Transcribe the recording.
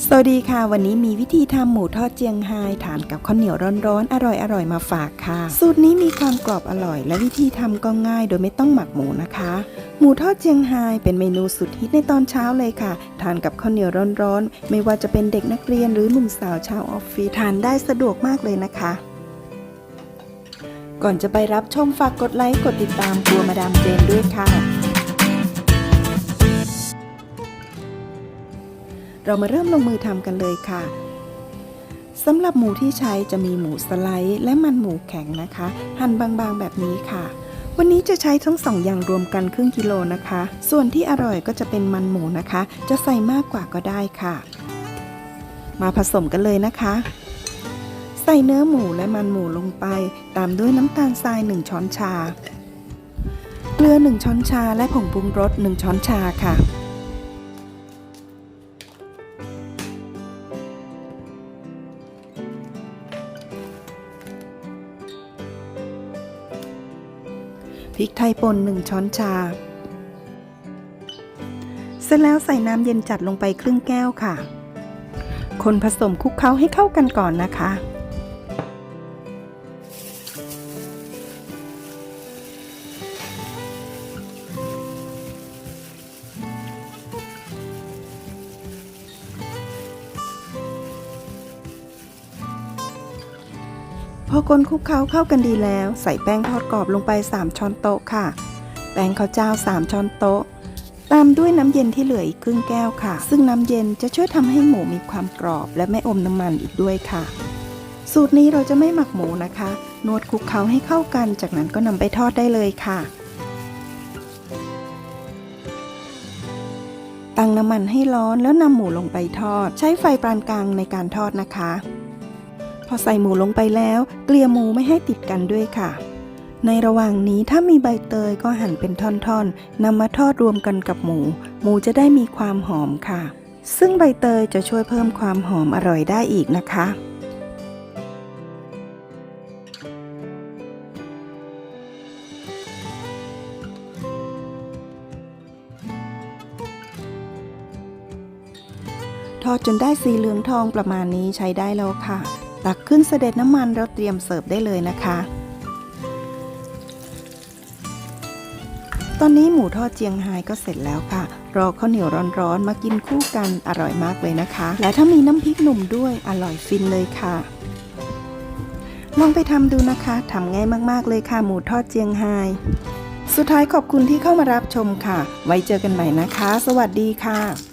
สวัสดีค่ะ วันนี้มีวิธีทำหมูทอดเจียงไฮ้ทานกับข้าวเหนียวร้อนๆ อร่อยๆ มาฝากค่ะ สูตรนี้มีความกรอบอร่อย และวิธีทำก็ง่ายโดยไม่ต้องหมักหมูนะคะ หมูทอดเจียงไฮ้เป็นเมนูสุดฮิตในตอนเช้าเลยค่ะ ทานกับข้าวเหนียวร้อนๆ ไม่ว่าจะเป็นเด็กนักเรียนหรือหนุ่มสาวชาวออฟฟิศทานได้สะดวกมากเลยนะคะ ก่อนจะไปรับชมฝากกดไลค์กดติดตามครัวมาดามเจนด้วยค่ะ เรามาเริ่มลงมือทำกันเลยค่ะสำหรับหมูที่ใช้จะมีหมูสไลด์และมันหมูแข็งนะคะ หั่นบางๆแบบนี้ค่ะ วันนี้จะใช้ทั้งสองอย่างรวมกันครึ่งกิโลนะคะ ส่วนที่อร่อยก็จะเป็นมันหมูนะคะ จะใส่มากกว่าก็ได้ค่ะ มาผสมกันเลยนะคะ ใส่เนื้อหมูและมันหมูลงไป ตามด้วยน้ำตาลทราย 1 ช้อนชา เกลือ 1 ช้อนชา และผงปรุงรส 1 ช้อนชาค่ะ พริกไทยป่น1 ช้อนชา เสร็จแล้วใส่น้ำเย็นจัดลงไปครึ่งแก้วค่ะ คนผสมคลุกเคล้าให้เข้ากันก่อนนะคะ พอคนคลุกเคล้าเข้ากันดีแล้ว ใส่แป้งทอดกรอบลงไป 3 ช้อนโต๊ะค่ะ แป้งข้าวเจ้า 3 ช้อนโต๊ะ ตามด้วยน้ำเย็นที่เหลืออีกครึ่งแก้วค่ะ ซึ่งน้ำเย็นจะช่วยทำให้หมูมีความกรอบ และไม่อมน้ำมันอีกด้วยค่ะ สูตรนี้เราจะไม่หมักหมูนะคะ นวดคลุกเคล้าให้เข้ากัน จากนั้นก็นำไปทอดได้เลยค่ะ ตั้งน้ำมันให้ร้อนแล้วนำหมูลงไปทอด ใช้ไฟปานกลางในการทอดนะคะ อใส่หมูลงไปแล้ว เกลี่ยหมูไม่ให้ติดกันด้วยค่ะ ในระหว่างนี้ถ้ามีใบเตยก็หั่นเป็นท่อนๆนำมาทอดรวมกันกับหมู หมูจะได้มีความหอมค่ะ ซึ่งใบเตยจะช่วยเพิ่มความหอมอร่อยได้อีกนะคะทอดจนได้สีเหลืองทองประมาณนี้ใช้ได้แล้วค่ะ ตักขึ้นเสด็จน้ำมันแล้วเตรียมเสิร์ฟได้เลยนะคะ ตอนนี้หมูทอดเจียงไฮ้ก็เสร็จแล้วค่ะ รอข้าวเหนียวร้อนๆ มากินคู่กันอร่อยมากเลยนะคะ และถ้ามีน้ำพริกหนุ่มด้วยอร่อยฟินเลยค่ะ ลองไปทำดูนะคะทำง่ายมากๆเลยค่ะหมูทอดเจียงไฮ้สุดท้ายขอบคุณที่เข้ามารับชมค่ะ ไว้เจอกันใหม่นะคะ สวัสดีค่ะ